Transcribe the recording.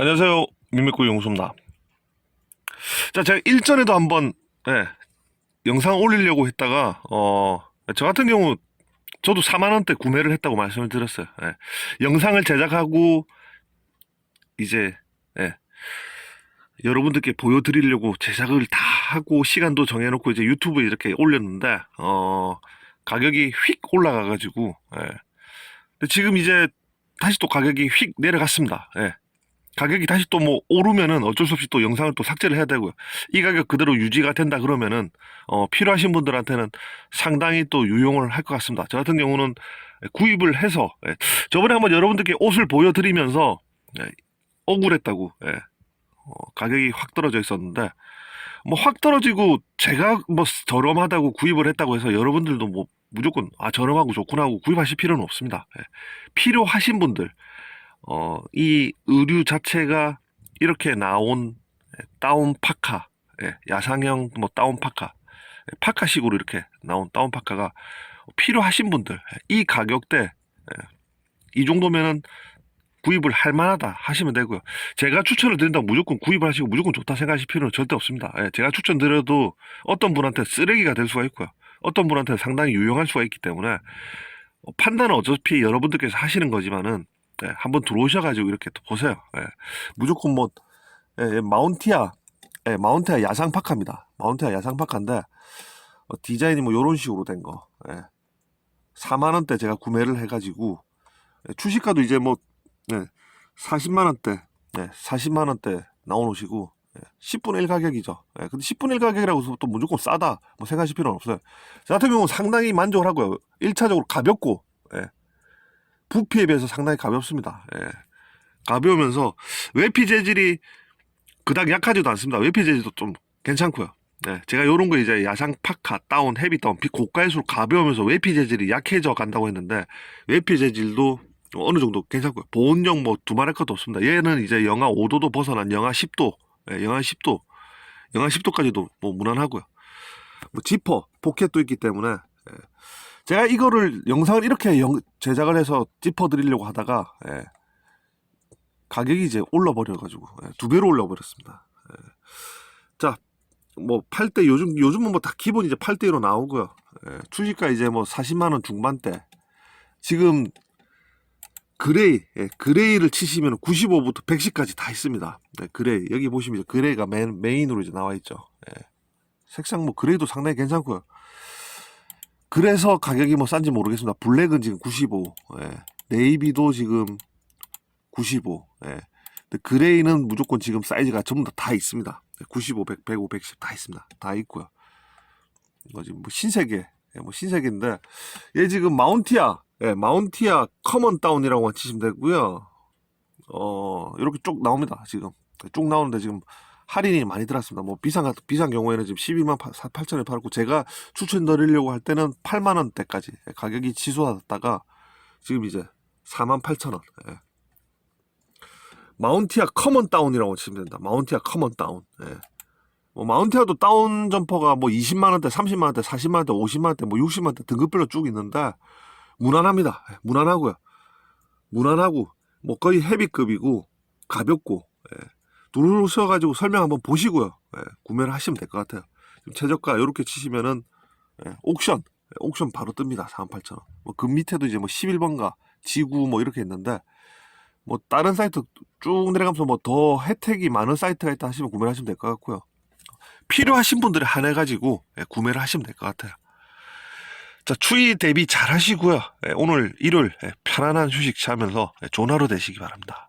안녕하세요. 민맥구 용수입니다. 자, 제가 일전에도 한번, 예, 영상 올리려고 했다가, 어, 저 같은 경우, 저도 4만 원대 구매를 했다고 말씀을 드렸어요. 예. 영상을 제작하고, 이제, 예, 여러분들께 보여드리려고 제작을 다 하고, 시간도 정해놓고, 이제 유튜브에 이렇게 올렸는데, 어, 가격이 휙 올라가가지고, 예. 근데 지금 이제, 다시 또 가격이 휙 내려갔습니다. 예. 가격이 다시 또 뭐 오르면은 어쩔 수 없이 또 영상을 또 삭제를 해야 되고요. 이 가격 그대로 유지가 된다 그러면은 어 필요하신 분들한테는 상당히 또 유용을 할 것 같습니다. 저 같은 경우는 구입을 해서 예, 저번에 한번 여러분들께 옷을 보여드리면서 예, 억울했다고 예, 어, 가격이 확 떨어져 있었는데 뭐 확 떨어지고 제가 뭐 저렴하다고 구입을 했다고 해서 여러분들도 뭐 무조건 아 저렴하고 좋구나 하고 구입하실 필요는 없습니다. 예, 필요하신 분들 어, 이 의류 자체가 이렇게 나온 다운 파카, 예, 야상형 뭐 다운 파카, 예, 파카식으로 이렇게 나온 다운 파카가 필요하신 분들, 예, 이 가격대, 예, 이 정도면은 구입을 할 만하다 하시면 되고요. 제가 추천을 드린다고 무조건 구입을 하시고 무조건 좋다 생각하실 필요는 절대 없습니다. 예, 제가 추천드려도 어떤 분한테 쓰레기가 될 수가 있고요. 어떤 분한테 상당히 유용할 수가 있기 때문에 어, 판단은 어차피 여러분들께서 하시는 거지만은 예, 한번 들어오셔가지고 이렇게 또 보세요. 예, 무조건 뭐 예, 예, 마운티아, 예, 마운티아 야상 파카입니다. 마운티아 야상 파카인데 어, 디자인이 뭐 이런 식으로 된 거. 예, 4만 원대 제가 구매를 해가지고 예, 출시가도 이제 뭐 예, 40만 원대, 예, 40만 원대 나온 옷이고 예, 10분의 1 가격이죠. 예, 근데 10분의 1 가격이라고 해서 또 무조건 싸다 뭐 생각하실 필요는 없어요. 저 같은 경우는 상당히 만족을 하고요. 1차적으로 가볍고 예, 부피에 비해서 상당히 가볍습니다. 예. 가벼우면서 외피 재질이 그닥 약하지도 않습니다. 외피 재질도 좀 괜찮고요. 예. 제가 요런 거 이제 야상 파카, 다운, 헤비 다운, 비 고가일수록 가벼우면서 외피 재질이 약해져 간다고 했는데 외피 재질도 어느 정도 괜찮고요. 보온용 뭐 두말할 것도 없습니다. 얘는 이제 영하 5도도 벗어난 영하 10도, 예, 영하 10도, 영하 10도까지도 뭐 무난하고요. 뭐 지퍼, 포켓도 있기 때문에 예. 제가 이거를 영상을 이렇게 영- 제작을 해서 짚어드리려고 하다가 예, 가격이 이제 올라버려가지고 예, 두 배로 올라버렸습니다. 예. 자, 뭐 8대 요즘 요즘은 뭐 다 기본 이제 8대로 나오고요. 예, 출시가 이제 뭐 40만 원 중반대. 지금 그레이, 예, 그레이를 치시면 95부터 110까지 다 있습니다. 네, 그레이 여기 보시면 그레이가 메인, 메인으로 이제 나와 있죠. 예. 색상 뭐 그레이도 상당히 괜찮고요. 그래서 가격이 뭐 싼지 모르겠습니다. 블랙은 지금 95, 예. 네이비도 지금 95, 예. 그레이는 무조건 지금 사이즈가 전부 다, 다 있습니다. 95, 100, 105, 110 다 있습니다. 다 있고요. 이거 지금 뭐 신세계, 예, 뭐 신세계인데 얘 지금 마운티아, 예, 마운티아 커먼 다운이라고 치시면 되고요. 어 이렇게 쭉 나옵니다. 지금 쭉 나오는데 지금 할인이 많이 들었습니다. 뭐 비싼 같- 비싼 경우에는 지금 12만 8천에 팔았고 제가 추천드리려고 할 때는 8만 원대까지 가격이 치솟았다가 지금 이제 4만 8천 원. 예. 마운티아 커먼 다운이라고 치면 된다. 마운티아 커먼 다운. 예. 뭐 마운티아도 다운 점퍼가 뭐 20만 원대, 30만 원대, 40만 원대, 50만 원대, 뭐 60만 원대 등급별로 쭉 있는데 무난합니다. 예, 무난하고요. 무난하고 뭐 거의 헤비급이고 가볍고 예. 들어오셔가지고 설명 한번 보시고요. 예, 구매를 하시면 될 것 같아요. 최저가 이렇게 치시면은 예, 옥션, 예, 옥션 바로 뜹니다. 48,000원. 뭐 그 밑에도 이제 뭐 11번가, 지구 뭐 이렇게 있는데 뭐 다른 사이트 쭉 내려가면서 뭐 더 혜택이 많은 사이트가 있다 하시면 구매를 하시면 될 것 같고요. 필요하신 분들이 한해 가지고 예, 구매를 하시면 될 것 같아요. 자, 추위 대비 잘 하시고요. 예, 오늘 일요일 예, 편안한 휴식 취하면서 예, 좋은 하루 되시기 바랍니다.